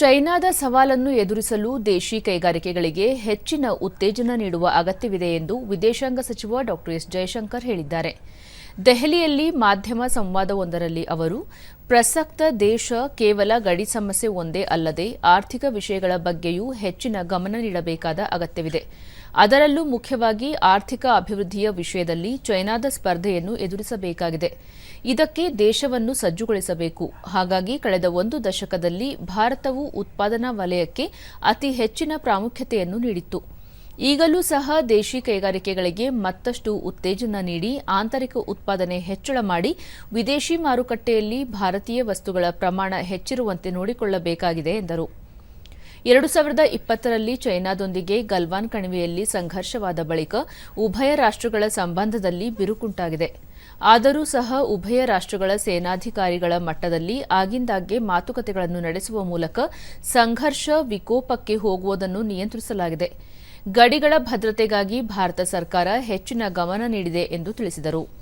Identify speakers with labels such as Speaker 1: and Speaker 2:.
Speaker 1: ಚೈನಾದ ಸವಾಲನ್ನು ಎದುರಿಸಲು ದೇಶಿ ಕೈಗಾರಿಕೆಗಳಿಗೆ ಹೆಚ್ಚಿನ ಉತ್ತೇಜನ ನೀಡುವ ಅಗತ್ಯವಿದೆ ಎಂದು ವಿದೇಶಾಂಗ ಸಚಿವ ಡಾ ಎಸ್ ಜಯಶಂಕರ್ ಹೇಳಿದ್ದಾರೆ. ದೆಹಲಿಯಲ್ಲಿ ಮಾಧ್ಯಮ ಸಂವಾದವೊಂದರಲ್ಲಿ ಅವರು, ಪ್ರಸಕ್ತ ದೇಶ ಕೇವಲ ಗಡಿ ಸಮಸ್ಯೆ ಒಂದೇ ಅಲ್ಲದೆ ಆರ್ಥಿಕ ವಿಷಯಗಳ ಬಗ್ಗೆಯೂ ಹೆಚ್ಚಿನ ಗಮನ ನೀಡಬೇಕಾದ ಅಗತ್ಯವಿದೆ. ಅದರಲ್ಲೂ ಮುಖ್ಯವಾಗಿ ಆರ್ಥಿಕ ಅಭಿವೃದ್ಧಿಯ ವಿಷಯದಲ್ಲಿ ಚೈನಾದ ಸ್ಪರ್ಧೆಯನ್ನು ಎದುರಿಸಬೇಕಾಗಿದೆ. ಇದಕ್ಕೆ ದೇಶವನ್ನು ಸಜ್ಜುಗೊಳಿಸಬೇಕು. ಹಾಗಾಗಿ ಕಳೆದ ಒಂದು ದಶಕದಲ್ಲಿ ಭಾರತವು ಉತ್ಪಾದನಾ ವಲಯಕ್ಕೆ ಅತಿ ಹೆಚ್ಚಿನ ಪ್ರಾಮುಖ್ಯತೆಯನ್ನು ನೀಡಿತ್ತು. ಈಗಲೂ ಸಹ ದೇಶಿ ಕೈಗಾರಿಕೆಗಳಿಗೆ ಮತ್ತಷ್ಟು ಉತ್ತೇಜನ ನೀಡಿ ಆಂತರಿಕ ಉತ್ಪಾದನೆ ಹೆಚ್ಚಳ ಮಾಡಿ ವಿದೇಶಿ ಮಾರುಕಟ್ಟೆಯಲ್ಲಿ ಭಾರತೀಯ ವಸ್ತುಗಳ ಪ್ರಮಾಣ ಹೆಚ್ಚಿರುವಂತೆ ನೋಡಿಕೊಳ್ಳಬೇಕಾಗಿದೆ ಎಂದರು. ಎರಡು ಸಾವಿರದ ಇಪ್ಪತ್ತರಲ್ಲಿ ಚೈನಾದೊಂದಿಗೆ ಗಲ್ವಾನ್ ಕಣಿವೆಯಲ್ಲಿ ಸಂಘರ್ಷವಾದ ಬಳಿಕ ಉಭಯ ರಾಷ್ಟ್ರಗಳ ಸಂಬಂಧದಲ್ಲಿ ಬಿರುಕುಂಟಾಗಿದೆ. ಆದರೂ ಸಹ ಉಭಯ ರಾಷ್ಟ್ರಗಳ ಸೇನಾಧಿಕಾರಿಗಳ ಮಟ್ಟದಲ್ಲಿ ಆಗಿಂದಾಗ್ಗೆ ಮಾತುಕತೆಗಳನ್ನು ನಡೆಸುವ ಮೂಲಕ ಸಂಘರ್ಷ ವಿಕೋಪಕ್ಕೆ ಹೋಗುವುದನ್ನು ನಿಯಂತ್ರಿಸಲಾಗಿದೆ. ಗಡಿಗಳ ಭದ್ರತೆಗಾಗಿ ಭಾರತ ಸರ್ಕಾರ ಹೆಚ್ಚಿನ ಗಮನ ನೀಡಿದೆ ಎಂದು ತಿಳಿಸಿದರು.